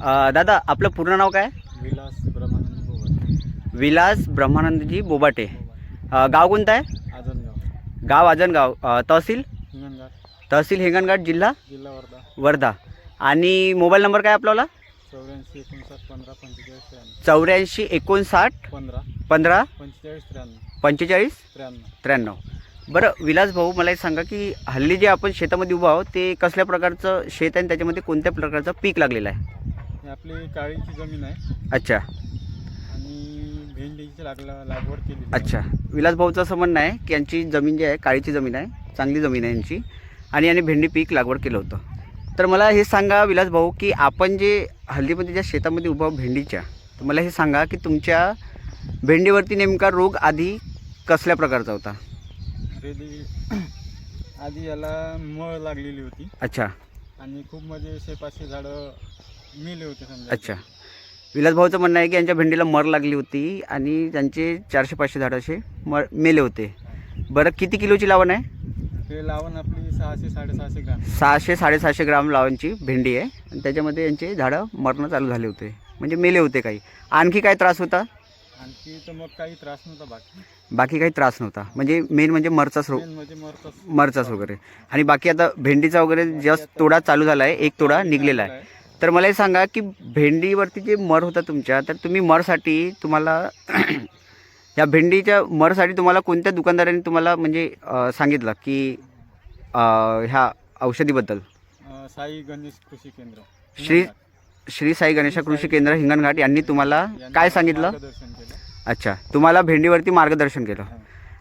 दादा आपलं पूर्ण नाव काय? विलास ब्रह्मानंद बोबट. विलास ब्रह्मानंदजी बोबाटे. गाव कोणतं आहे? आजनगाव. गाव आजनगाव. तहसील? हिंगणघाट. तहसील हिंगणघाट जिल्हा? जिल्हा वर्धा. वर्धा. आणि मोबाईल नंबर काय आपल्याला? चौऱ्याऐंशी एकोणसाठ पंधरा पंचेचाळीस त्र्याण्णव. चौऱ्याऐंशी एकोणसाठ पंधरा. पंधरा पंचेचाळीस त्र्याण्णव. पंचेचाळीस त्र्याण्णव. त्र्याण्णव. बरं विलास भाऊ मला एक सांगा की हल्ली जे आपण शेतामध्ये उभा आहोत ते कसल्या प्रकारचं शेत आहे आणि त्याच्यामध्ये कोणत्या प्रकारचं पीक लागलेलं आहे? ही आपली काळीची जमीन आहे. अच्छा. आणि भेंडीची लागला लागवड केली अच्छा. विलास भाऊचं असं म्हणणं आहे की यांची जमीन जी आहे काळीची जमीन आहे चांगली जमीन आहे यांची. आणि यांनी भेंडी पीक लागवड केलं होतं. तर मला हे सांगा विलास भाऊ की आपण जे हल्लीमध्ये ज्या शेतामध्ये उभा आहोत भेंडीच्या तर मला हे सांगा की तुमच्या भेंडीवरती नेमका रोग आधी कसल्या प्रकारचा होता? आधी याला मळ लागलेली होती. अच्छा. आणि खूप म्हणजे असे पाचशे झाडं मेले होते समजा. अच्छा. विलास भाऊचं म्हणणं आहे की यांच्या भेंडीला मर लागली होती आणि त्यांचे चारशे पाचशे झाडं असे मर मेले होते. बरं किती किलोची लावण आहे? ते लावण आपली सहाशे साडेसहाशे ग्राम. सहाशे साडेसहाशे ग्राम लावणची भेंडी आहे. आणि त्याच्यामध्ये यांचे झाडं मरणं चालू झाले होते. म्हणजे मेले होते काही. आणखी काय त्रास होता? आणखी तर मग काही त्रास नव्हता बाकी. बाकी काही त्रास नव्हता. म्हणजे मेन म्हणजे मरचाच रोग म्हणजे मरतच मरचाच वगैरे. आणि बाकी आता भेंडीचा वगैरे जस्ट तोडा चालू झाला आहे एक तोडा निघलेला आहे. तर मला हे सांगा की भेंडीवरती जे मर होता तुमच्या तर तुम्ही मरसाठी तुम्हाला या भेंडीच्या मरसाठी तुम्हाला कोणत्या दुकानदाराने तुम्हाला म्हणजे सांगितलं की ह्या औषधीबद्दल साई गणेश कृषी केंद्र श्री. श्री साई गणेश कृषी केंद्र हिंगणघाट यांनी तुम्हाला काय सांगितलं अच्छा तुम्हाला भेंडीवरती मार्गदर्शन केलं.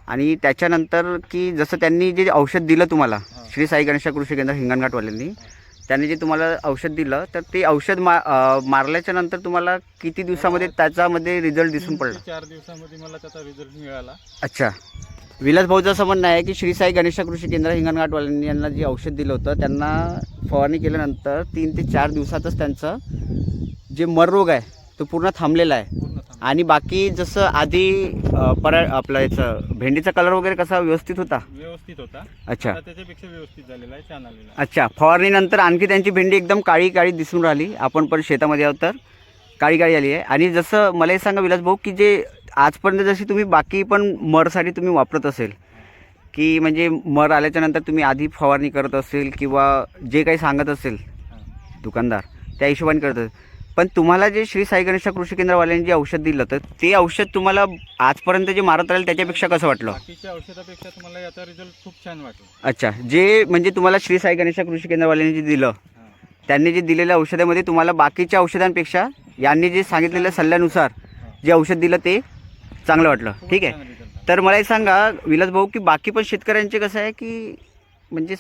आणि त्याच्यानंतर की जसं त्यांनी जे औषध दिलं तुम्हाला. श्री साई गणेश कृषी केंद्र हिंगणघाटवाल्यांनी त्यांनी जे तुम्हाला औषध दिलं तर ते औषध मा मारल्याच्या नंतर तुम्हाला किती दिवसामध्ये त्याच्यामध्ये रिझल्ट दिसून पडला? चार दिवसामध्ये मला त्याचा रिझल्ट मिळाला. अच्छा. विलास भाऊचं असं म्हणणं आहे की श्री साई गणेश कृषी केंद्र हिंगणघाटवाल्यांनी यांना जे औषध दिलं होतं त्यांना फवारणी केल्यानंतर तीन ते चार दिवसातच त्यांचं जे मर रोग आहे तो पूर्ण थांबलेला आहे. आणि बाकी जसं आधी परा आपलं याचं भेंडीचा कलर वगैरे कसा व्यवस्थित होता? व्यवस्थित होता. अच्छा. आता त्याच्यापेक्षा व्यवस्थित झालेला आहे छान आलेला आहे. अच्छा फवारणीनंतर आणखी त्यांची भेंडी एकदम काळी काळी दिसून राहिली. आपण पण शेतामध्ये आहोत तर. काळी काळी आली आहे. आणि जसं मला हे सांगा विलास भाऊ की जे आजपर्यंत जशी तुम्ही बाकी पण मरसाठी तुम्ही वापरत असेल की म्हणजे मर आल्याच्यानंतर तुम्ही आधी फवारणी करत असेल किंवा जे काही सांगत असेल हां. दुकानदार त्या हिशोबाने करत असेल. पण तुम्हाला जे श्री साई गणेश कृषी केंद्रवाल्यांनी जे औषध दिलं तर ते औषध तुम्हाला आजपर्यंत जे मारत राहील त्याच्यापेक्षा कसं वाटलं? बाकीच्या औषधापेक्षा तुम्हाला याचा रिझल्ट खूप छान वाटला. अच्छा जे म्हणजे तुम्हाला श्री साई गणेश कृषी केंद्रवाल्यांनी जे दिलं हां. त्यांनी जे दिलेल्या औषधामध्ये तुम्हाला बाकीच्या औषधांपेक्षा यांनी जे सांगितलेल्या सल्ल्यानुसार जे औषध दिलं ते चांगलं वाटलं. ठीक आहे. तर मला एक सांगा विलास भाऊ की बाकी पण शेतकऱ्यांचे कसं आहे की म्हणजे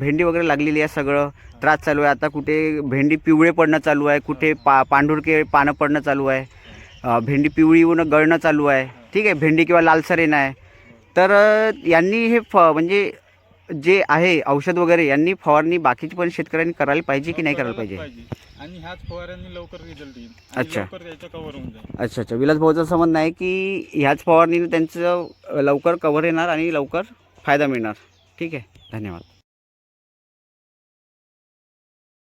भेंडी वगैरे लागलेली आहे सगळं. त्रास चालू आहे. आता कुठे भेंडी पिवळे पडणं चालू आहे. कुठे पा पांढुरके पानं पडणं चालू आहे. भेंडी पिवळी येऊन गळणं चालू आहे. ठीक आहे? भेंडी किंवा लालसर येणं आहे. तर यांनी हे फ म्हणजे जे आहे औषध वगैरे यांनी फवारणी बाकीची पण शेतकऱ्यांनी करायला पाहिजे की नाही करायला पाहिजे? आणि ह्याच लवकर रिझल्ट येईल. अच्छा. कव्हर होऊन जाईल. अच्छा अच्छा. विलास भाऊचं म्हणणं आहे की ह्याच फवारणीने त्यांचं लवकर कव्हर येणार आणि लवकर फायदा मिळणार? ठीक आहे. धन्यवाद.